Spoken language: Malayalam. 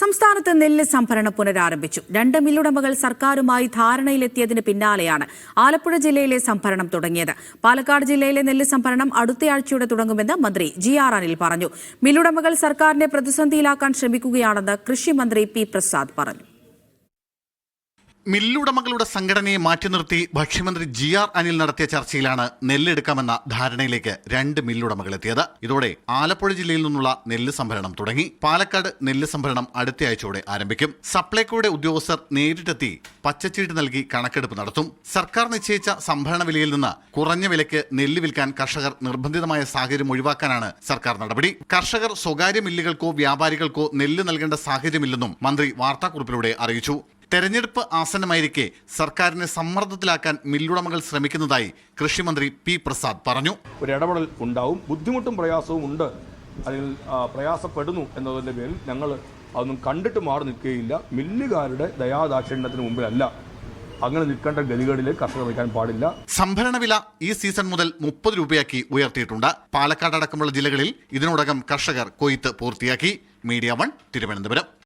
സംസ്ഥാനത്ത് നെല്ല് സംഭരണം പുനരാരംഭിച്ചു. രണ്ട് മില്ലുടമകൾ സർക്കാരുമായി ധാരണയിലെത്തിയതിന് പിന്നാലെയാണ് ആലപ്പുഴ ജില്ലയിലെ സംഭരണം തുടങ്ങിയത്. പാലക്കാട് ജില്ലയിലെ നെല്ല് സംഭരണം അടുത്തയാഴ്ചയോടെ തുടങ്ങുമെന്ന് മന്ത്രി ജി ആർ അനിൽ പറഞ്ഞു. മില്ലുടമകൾ സർക്കാരിനെ പ്രതിസന്ധിയിലാക്കാൻ ശ്രമിക്കുകയാണെന്ന് കൃഷിമന്ത്രി പി പ്രസാദ് പറഞ്ഞു. മില്ലുടമകളുടെ സംഘടനയെ മാറ്റി നിർത്തി ഭക്ഷ്യമന്ത്രി ജി ആർ അനിൽ നടത്തിയ ചർച്ചയിലാണ് നെല്ലെടുക്കാമെന്ന ധാരണയിലേക്ക് രണ്ട് മില്ലുടമകൾ എത്തിയത്. ഇതോടെ ആലപ്പുഴ ജില്ലയിൽ നിന്നുള്ള നെല്ല് സംഭരണം തുടങ്ങി. പാലക്കാട് നെല്ല് സംഭരണം അടുത്തയാഴ്ചയോടെ ആരംഭിക്കും. സപ്ലൈകോയുടെ ഉദ്യോഗസ്ഥർ നേരിട്ടെത്തി പച്ചച്ചീട്ട് നൽകി കണക്കെടുപ്പ് നടത്തും. സർക്കാർ നിശ്ചയിച്ച സംഭരണ വിലയിൽ നിന്ന് കുറഞ്ഞ വിലയ്ക്ക് നെല്ല് വിൽക്കാൻ കർഷകർ നിർബന്ധിതമായ സാഹചര്യം ഒഴിവാക്കാനാണ് സർക്കാർ നടപടി. കർഷകർ സ്വകാര്യ മില്ലുകൾക്കോ വ്യാപാരികൾക്കോ നെല്ല് നൽകേണ്ട സാഹചര്യമില്ലെന്നും മന്ത്രി വാർത്താക്കുറിപ്പിലൂടെ അറിയിച്ചു. തെരഞ്ഞെടുപ്പ് ആസന്നമായിരിക്കെ സർക്കാരിനെ സമ്മർദ്ദത്തിലാക്കാൻ മില്ലുടമകൾ ശ്രമിക്കുന്നതായി കൃഷിമന്ത്രി പി പ്രസാദ് പറഞ്ഞു. ഒരു ഇടപെടൽ ഉണ്ടാവും ബുദ്ധിമുട്ടും പ്രയാസവും ഉണ്ട്. അതിൽ പ്രയാസപ്പെടുന്നു എന്നതിന്റെ പേരിൽ ഞങ്ങൾ അതൊന്നും കണ്ടിട്ട് മാറി നിൽക്കുകയില്ല. മില്ലുകാരുടെ ദയാദാക്ഷിണ്യത്തിന് മുമ്പിലല്ല അങ്ങനെ നിൽക്കേണ്ട ഗതികളിലെ കർഷകർ നിൽക്കാൻ പാടില്ല. സംഭരണ വില ഈ സീസൺ മുതൽ മുപ്പത് രൂപയാക്കി ഉയർത്തിയിട്ടുണ്ട്. പാലക്കാട് അടക്കമുള്ള ജില്ലകളിൽ ഇതിനോടകം കർഷകർ കൊയ്ത്ത് പൂർത്തിയാക്കി. Media one Thiruvananthapuram.